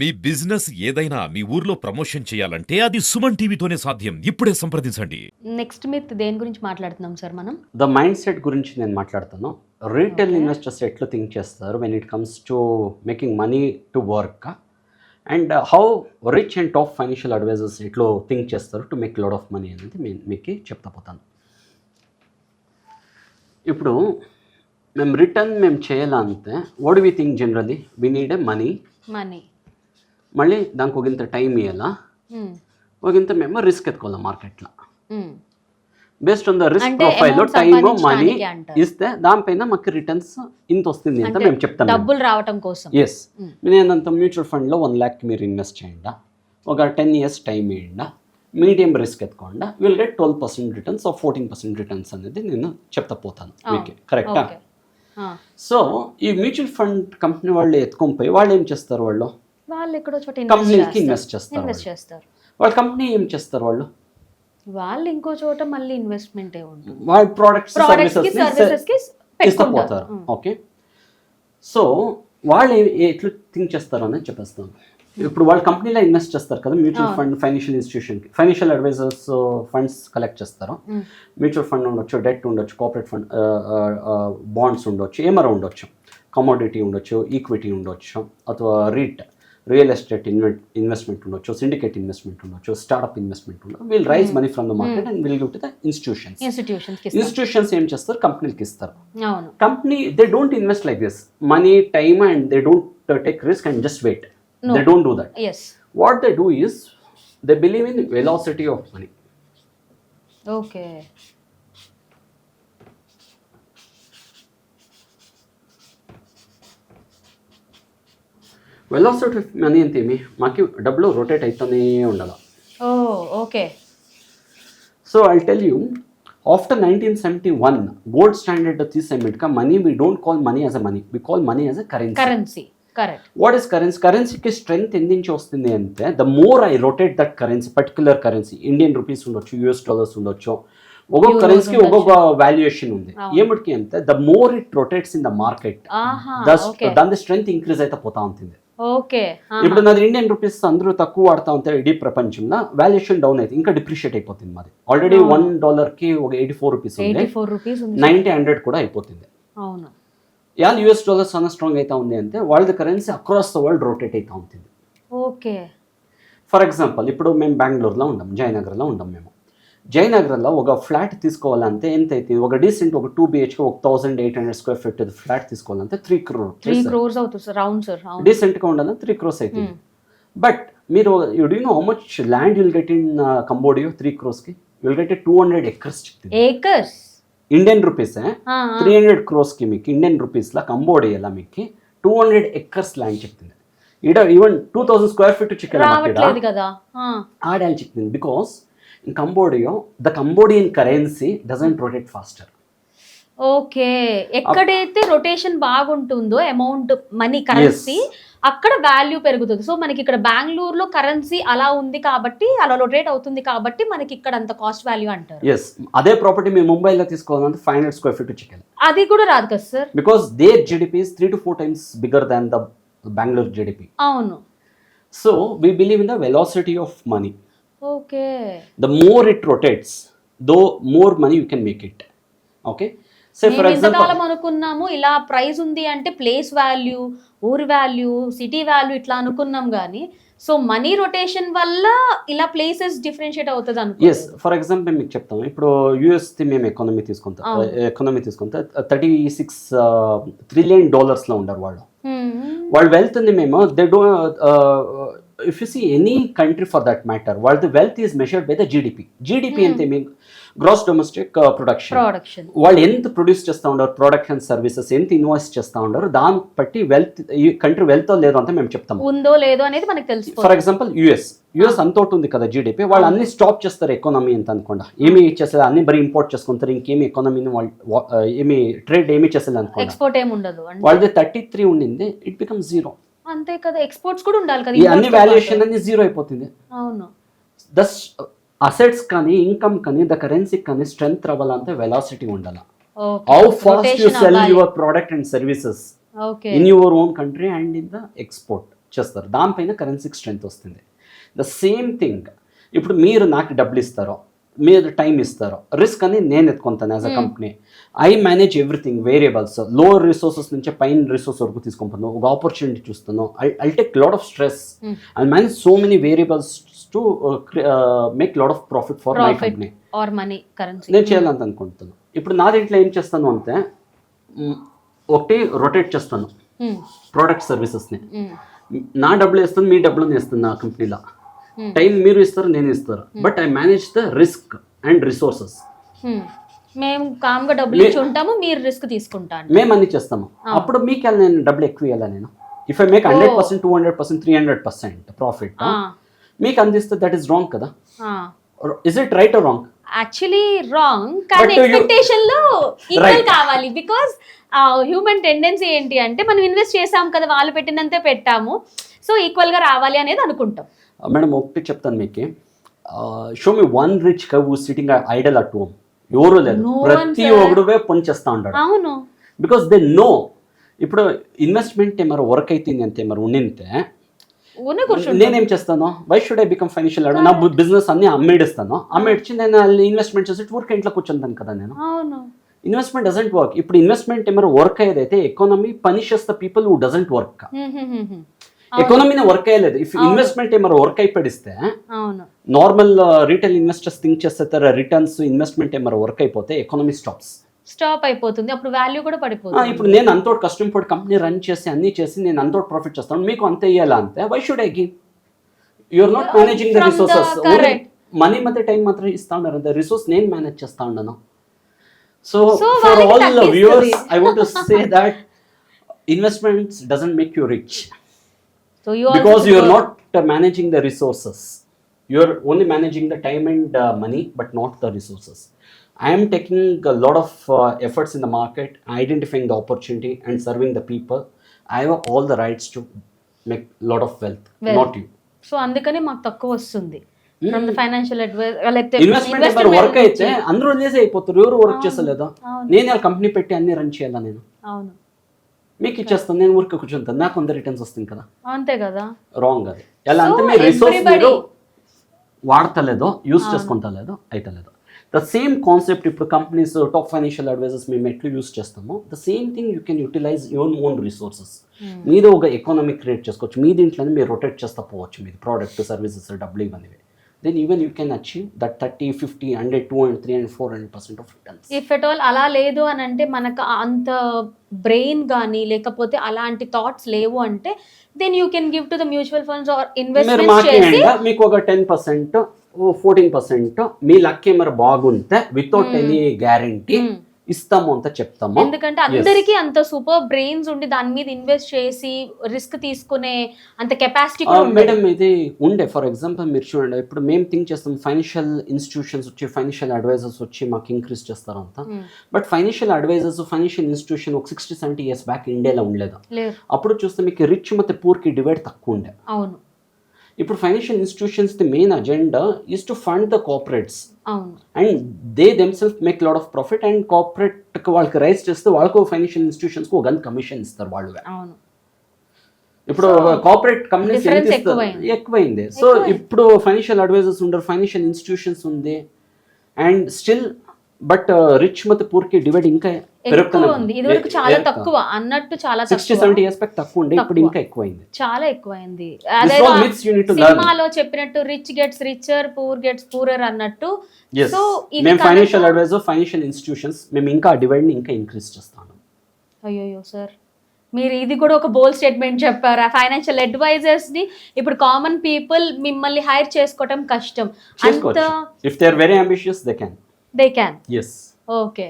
మీ business ఏదైనా మీ ఊర్లో promotion చేయాలంటే అది సుమన్ టీవీతోనే సాధ్యం. ఇప్పుడే సంప్రదించండి. నెక్స్ట్ మిత్ దేని గురించి మాట్లాడుతున్నాం సార్ మనం? ద మైండ్ సెట్ గురించి నేను మాట్లాడుతాను రీటైల్. ఇన్వెస్టర్స్ ఎట్లా థింక్ చేస్తారు when it comes to making money to work and how rich and top financial advisors ఎట్లా థింక్ చేస్తారు to make load of money అనేది మీకు చెప్తా పోతాను. ఇప్పుడు మేము రిటర్న్ మేము చేయాలంటే what we think generally we need a money money మళ్ళీ దానికి ఒకంత టైం ఇవ్వాలా ఒకంత మేము రిస్క్ ఎత్తుకోవాలి మార్కెట్లో? Based on the risk profile time money. ఇస్తే దానిపైన మాకు రిటర్న్స్ ఇంత వస్తుంది ಅಂತ మేము చెప్తాం డబ్బులు రావటం కోసం. Yes Mm. నేనంత మ్యూచువల్ ఫండ్లో వన్ ల్యాక్ మీరు ఇన్వెస్ట్ చేయండి? ఒక టెన్ ఇయర్స్ టైం ఇవ్వండి medium risk ఎత్తుకోండి? Will get twelve percent returns of fourteen percent returns అనేది నేను చెప్తా పోతాను మీకు. కరెక్టా ఓకే. సో ఈ మ్యూచువల్ ఫండ్ కంపెనీ వాళ్ళు ఎత్తుకొని పోయి వాళ్ళు ఏం చేస్తారు వాళ్ళు? వాళ్ళు ఎక్కడో చోట కంపెనీకి ఇన్వెస్ట్ చేస్తారు. ఇన్వెస్ట్ చేస్తారు వాళ్ళ. కంపెనీ ఏం చేస్తారు వాళ్ళు? వాళ్ళు ఇంకో చోట మళ్ళీ ఇన్వెస్ట్మెంట్ ఉంటుంది వాళ్ళ సర్వీసెస్కి ఇష్టపోతారు ఓకే సో వాళ్ళు ఎట్లా థింక్ చేస్తారు అని చెప్పేస్తాను. ఇప్పుడు వాళ్ళు కంపెనీలో ఇన్వెస్ట్ చేస్తారు కదా మ్యూచువల్ ఫండ్ ఫైనాన్షియల్ ఇన్స్టిట్యూషన్కి ఫైనాన్షియల్ అడ్వైజర్స్ ఫండ్స్ కలెక్ట్ చేస్తారు. మ్యూచువల్ ఫండ్ ఉండొచ్చు డెట్ ఉండొచ్చు కార్పొరేట్ ఫండ్ బాండ్స్ ఉండొచ్చు ఏమరా ఉండొచ్చు కమోడిటీ ఉండొచ్చు ఈక్విటీ ఉండొచ్చు అథవా REIT real estate invest investment ఉండొచ్చు సిండికేట్ ఇన్వెస్ట్మెంట్ ఉండొచ్చు స్టార్ట్అప్ ఇన్వెస్ట్మెంట్ ఉండొచ్చు. Will raise money from the market and will give to the institutions institutions ఏం చేస్తారు? కంపెనీలకి ఇస్తారు అవును. Company they don't invest like this money time and they don't take risk and just wait. They don't do that what they do is they believe in velocity of money okay velocity money అంటే ఏమి? మాకు డబ్బులు rotate అవుతూనే ఉండాలి ఓ okay. So I tell you after nineteen seventy one gold standard తీసేమిట్గా money we don't call money as a money we call money as a currency currency correct what is currency కరెన్సీకి strength ఎందు నుంచి వస్తుంది అంటే the more I rotate that currency particular currency Indian rupees ఉండొచ్చు US dollars ఉండొచ్చు ఒక్కొక్క కరెన్సీకి. ఒక్కొక్క వాల్యుయేషన్ ఉంది. ఏమిటికి అంటే the more it rotates in the market దాని స్ట్రెంగ్త్ ఇంక్రీజ్ అయితే పోతా ఉంటుంది. ఓకే. ఇప్పుడు నాది ఇండియన్ రూపీస్ అందరూ తక్కువ వాడుతా ఉంటారు ఇడీ ప్రపంచంలో వాల్యుయేషన్ డౌన్ అయితే ఇంకా డిప్రిషియేట్ అయిపోతుంది మాది. ఆల్రెడీ. వన్ డాలర్కి ఒక ఎయిటీ ఫోర్ రూపీస్ ఉంది. నైన్టీ హండ్రెడ్ కూడా అయిపోతుంది. అవును. యా యూఎస్ డాలర్స్ చాలా స్ట్రాంగ్ అవుతా ఉంది అంటే వాళ్ళ కరెన్సీ అక్రాస్ ద వరల్డ్ రొటేట్ అవుతా ఉంటుంది. ఓకే. ఫర్ ఎగ్జాంపుల్ ఇప్పుడు మేము బెంగళూరులో ఉంటాం జయనగర్లో ఉంటాం మేము. జయనగర్లో ఒక ఫ్లాట్ తీసుకోవాలంటే ఎంత అవుతుంది ఒక డీసెంట్ ఒక టూ బిహెచ్కే ఒక thousand eight hundred square feet flat తీసుకోవాలంటే త్రీ క్రోర్ త్రీ క్రోర్స్ అవుతుంది సార్ రౌండ్ సార్ డీసెంట్గా ఉండాలంటే త్రీ క్రోర్స్ అవుతుంది. Hmm. బట్ మీరు you do know how much land will get in Cambodia three క్రోర్స్కి will get two hundred acres acres Indian rupees three hundred క్రోర్స్కి మీకు Indian రూపీస్లో కంబోడియాలో మీకు two hundred acres land చెప్తుంది ఈడ even two thousand square feet chicken ఆడాలి చెప్తుంది because Cambodia the Cambodian currency doesn't rotate faster okay ఎక్కడైతే rotation బాగుంటుందో amount money currency అక్కడ వాల్యూ పెరుగుతుంది. సో మనకి ఇక్కడ బెంగళూరులో కరెన్సీ అలా ఉంది కాబట్టి అలా రొటేట్ అవుతుంది కాబట్టి మనకి ఇక్కడ అంత కాస్ట్ వాల్యూ అంటారు. ఎస్ అదే ప్రాపర్టీ మేము ముంబైలో తీసుకోవాలంటే five hundred square feet chicken అది కూడా రాదు కదా sir because there GDP is three to four times bigger than the Bengaluru GDP అవును. So we believe in the velocity of money okay. The more it rotates the more money you can make it okay say for example అనుకున్నాము ఇలా price ఉంది అంటే place value ఊరి value city value ఇట్లా అనుకున్నాం కానీ so money rotation వల్ల ఇలా ప్లేసెస్ డిఫరెన్షియేట్ అవుతుంది ఎస్ ఫర్ ఎగ్జాంపుల్ మీకు చెప్తాం. ఇప్పుడు యూఎస్ మేము ఎకానమీ తీసుకుంటాం. ఎకానమీ తీసుకుంటే థర్టీ సిక్స్ ట్రిలియన్ డాలర్స్లో ఉండరు వాళ్ళు. అనుకో వాళ్ళ వెల్త్ని మేము they do if you see any country for that matter వాళ్ళది wealth is measured by the GDP GDP Hmm. అంటే మీకు గ్రాస్ డొమెస్టిక్ ప్రొడక్షన్ ప్రొడక్షన్ వాళ్ళు ఎంత ప్రొడ్యూస్ చేస్తూ ఉండరు ప్రోడక్ట్ అండ్ సర్వీసెస్ ఎంత ఇన్వెస్ట్ చేస్తూ ఉండరు దాన్ని బట్టి వెల్త్ ఈ కంట్రీ వెల్త్ లేదో అంతా మేము చెప్తాం. ఉందో లేదో అనేది మనకి ఫర్ తెలిసిపోతుంది ఎగ్జాంపుల్ యుఎస్ యుఎస్ అంత ఒకటి ఉంది కదా జీడిపి వాళ్ళు అన్ని స్టాప్ చేస్తారు ఎకానమీ ఎంత అనుకోండి. ఏమి చేస్తారు అన్ని బరీ ఇంపోర్ట్ చేసుకుంటారు. ఇంకేమి ఎకానమీని వాళ్ళు ఏమి ట్రేడ్ ఏమి చేసేది అనుకోండి. ఎక్స్పోర్ట్ ఏమి ఉండదు. వాళ్ళది థర్టీ త్రీ ఉండింది. ఇట్ బికమ్ జీరో అంతే కదా ఎక్స్పోర్ట్స్ కూడా ఉండాలి కదా ఈ అన్ని. వాల్యుయేషన్ అన్ని జీరో అయిపోతుంది. అవును. దస్ అసెట్స్ కానీ ఇన్కమ్ కానీ ద కరెన్సీ కానీ స్ట్రెంత్ రావాలంటే వెలాసిటీ ఉండాలి. How fast you sell your product and services okay in your own country and in the export చేస్తారు. దానిపైన కరెన్సీకి స్ట్రెంత్ వస్తుంది. ద సేమ్ థింగ్ ఇప్పుడు మీరు నాకు డబ్బులు ఇస్తారో మీరు టైం ఇస్తారో. రిస్క్ అని నేను ఎత్తుకుంటాను as a company I manage everything వేరియబుల్స్లో రిసోర్సెస్ నుంచి పైన రిసోర్స్ వరకు తీసుకుంటాను ఒక ఆపర్చునిటీ చూస్తాను. I take lot of stress I manage so many variables to make lot of profit for my company or money currency నేను చేయాలని అనుకుంటున్నాను. ఇప్పుడు నా దీంట్లో ఏం చేస్తాను అంటే ఒకటి రొటేట్ చేస్తాను. Hmm. ప్రోడక్ట్ సర్వీసెస్ని నా. డబ్బులు ఇస్తాను మీ డబ్బులు నేను ఇస్తాను నా కంపెనీలో టైం మీరు ఇస్తారు నేను ఇస్తారు. But I manage the risk and resources Hmm. మేము కామ్గా డబ్బులు ఇచ్చి ఉంటాము మీరు రిస్క్ తీసుకుంటాను మేము అన్ని చేస్తాము. అప్పుడు మీకు వెళ్ళి నేను డబ్బులు ఎక్కువ ఇవ్వాలా నేను? If I make hundred percent two hundred percent three hundred percent profit మీకు అందిస్తే దట్ ఈస్ రాంగ్ కదా? Is it right wrong actually wrong కానీ ఎక్స్పెక్టేషన్లో ఈక్వల్. కావాలి. బికాస్ హ్యూమన్ టెండెన్సీ ఏంటి అంటే మనం ఇన్వెస్ట్ చేసాం కదా వాళ్ళు పెట్టినంతే పెట్టాము. సో ఈక్వల్గా రావాలి అనేది అనుకుంటాం. మేడం ఒకటి చెప్తాను మీకు. Show me one rich cow sitting idle at home ఎవరు లేదు ప్రతి. ఒక్కడువే పని చేస్తా ఉంటాడు. అవును. బికాస్ దే నో ఇప్పుడు ఇన్వెస్ట్మెంట్ ఏమారు వర్క్ అవుతుంది అంతే మరి ఉండింతే నేనేం చేస్తాను? Why should I become financial నా బిజినెస్ అన్ని అమ్మేడిస్తాను. అమ్మేడ్చి నేను ఇన్వెస్ట్మెంట్ చేసి ఊరికి ఇంట్లో కూర్చుంటాను కదా నేను. ఇన్వెస్ట్మెంట్ డజంట్ వర్క్ ఇప్పుడు ఇన్వెస్ట్మెంట్ ఏమైనా work అయ్యేదైతే economy punishes the people who doesn't work. ఎకానమీనే work అయ్యలేదు. ఇఫ్ ఇన్వెస్ట్మెంట్ ఏమైనా వర్క్ అయిపోయిస్తే అవును. నార్మల్ రీటైల్ ఇన్వెస్టర్స్ థింక్ చేస్తారు రిటర్న్స్ ఇన్వెస్ట్మెంట్ ఏమైనా వర్క్ అయిపోతే ఎకానమీ స్టాప్స్ స్టాప్ అయిపోతుంది. అప్పుడు వాల్యూ కూడా పడిపోతుంది. ఇప్పుడు నేను అంతోటి కష్టపడి కంపెనీ రన్ చేసి అన్ని చేసి నేను అంతోటి ప్రాఫిట్ చేస్తాను. మీకు అంత ఇయ్యాలా అంతే why should I give you are not managing the resources. Money మధ్య టైం మాత్రం ఇస్తా ఉన్నారు ద రిసోర్స్ నేను మేనేజ్ చేస్తా ఉన్నాను so for all. Viewers I want to say that investments doesn't make you rich so you because you are not uh, managing the resources you are only managing the time and uh, money but not the resources i am taking a lot of uh, efforts in the market identifying the opportunity and serving the people i have all the rights to make lot of wealth, Wealth. not you so అందుకని మాకు తక్కువ వస్తుంది from the financial investment ఎవరు work అయితే అందరూ వదిలేసి అయిపోతారు ఎవరు వర్క్ చేసలేదా అవును. నేను కంపెనీ పెట్టి అన్ని రన్ చేయాలా నేను అవును మీకు ఇచ్చేస్తాను నేను ఊరికి కూర్చుంటాను నాకు కొంత రిటర్న్స్ వస్తుంది కదా. అంతే కదా. రాంగ్ అది. ఎలా అంటే మీ రిసోర్స్ మీరు వాడతలేదో యూస్ చేసుకుంటలేదో అయితలేదో. ద సేమ్ కాన్సెప్ట్ ఇప్పుడు కంపెనీస్ టాప్ ఫైనాన్షియల్ అడ్వైజర్స్ మేము ఎట్లు యూస్ చేస్తామో. The same thing you can utilise your own resources మీది ఒక ఎకానమీ క్రియేట్ చేసుకోవచ్చు. మీ దీంట్లోనే మీరు రొటేట్ చేస్తా పోవచ్చు. మీది ప్రోడక్ట్ సర్వీసెస్ డబ్బులు ఇవన్నీ then even you can achieve that thirty fifty hundred two hundred three hundred four hundred percent of returns if at all అలా లేదు అని అంటే మనకు అంత బ్రెయిన్ కానీ లేకపోతే అలాంటి థాట్స్ లేవు అంటే then you can give to the mutual funds or investment చేసి మీకు ఒక టెన్ పర్సెంట్ ఫోర్టీన్ పర్సెంట్ మీ లక్ ఏమైనా బాగుంటే వితౌట్ ఎనీ గ్యారంటీ. ఇస్తాము అంత చెప్తాము ఎందుకంటే అందరికీ అంత సూపర్ బ్రెయిన్స్ ఉండి దాని మీద ఇన్వెస్ట్ చేసి రిస్క్ తీసుకునే అంత కెపాసిటీ కూడా ఉండదు మేడం ఇది ఉండే ఫర్ ఎగ్జాంపుల్ మీరు చూడండి ఇప్పుడు మేము థింక్ చేస్తాం ఫైనాన్షియల్ ఇన్స్టిట్యూషన్స్ వచ్చి ఫైనాన్షియల్ అడ్వైజర్స్ వచ్చి మాకు ఇంక్రీజ్ చేస్తారు అంతా Hmm. But financial advisers financial institution ఒక సిక్స్టీ సెవెంటీ ఇయర్స్ బ్యాక్ ఇండియాలో ఉండలేదు లేరు అప్పుడు చూస్తే మీకు రిచ్ ಮತ್ತೆ పూర్కి డివైడ్ తక్కువ ఉండే అవును ఇప్పుడు financial institutions the main agenda is to fund the corporates and they themself make lot of profit and corporate వాళ్ళకి రైస్ చేస్తే వాళ్ళకు ఫైనాన్షియల్ ఇన్స్టిట్యూషన్స్కి ఒక గన్ కమిషన్ ఇస్తారు వాళ్ళు. ఇప్పుడు కార్పొరేట్ కంపెనీస్. ఎక్కువైంది. సో ఇప్పుడు ఫైనాన్షియల్ అడ్వైజర్స్ ఉండరు ఫైనాన్షియల్ ఇన్స్టిట్యూషన్స్ ఉంది అండ్ స్టిల్ బట్ రిచ్ మత్ పూర్కి డివైడ్ ఇంకా ఉంది. ఇది వరకు చాలా తక్కువ. అన్నట్టు చాలా తక్కువ. ఉండే ఇంకా ఎక్కువైంది. చాలా ఎక్కువైంది. అదే సినిమాలో చెప్పినట్టు rich gets richer poor gets poorer అన్నట్టు. సో మేము ఫైనాన్షియల్ అడ్వైజర్ ఫైనాన్షియల్ ఇన్స్టిట్యూషన్స్ మేము ఇంకా డివైడ్ని ఇంకా ఇంక్రీజ్ చేస్తాను. అయ్యో సార్ మీరు ఇది కూడా ఒక బోల్ స్టేట్మెంట్ చెప్పారు? ఆ ఫైనాన్షియల్ అడ్వైజర్స్ని ఇప్పుడు కామన్ పీపుల్ మిమ్మల్ని హైర్ చేసుకోవటం కష్టం. అంత if they are very ambitious they can they can yes okay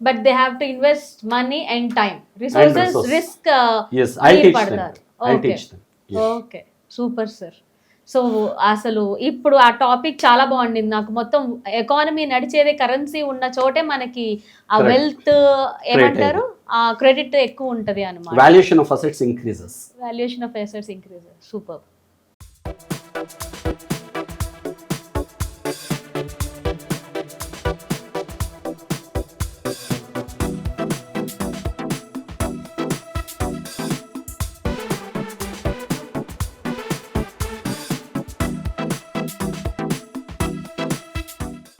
but they have to invest money and time resources. Risk yes I teach I okay teach okay super sir so అసలు ఇప్పుడు ఆ topic చాలా బాగుండింది నాకు. మొత్తం economy నడిచేదే currency ఉన్న చోటే మనకి ఆ. వెల్త్ ఏమంటారు? ఆ క్రెడిట్ ఎక్కువ ఉంటది అనమాట valuation of assets increases valuation of assets increase super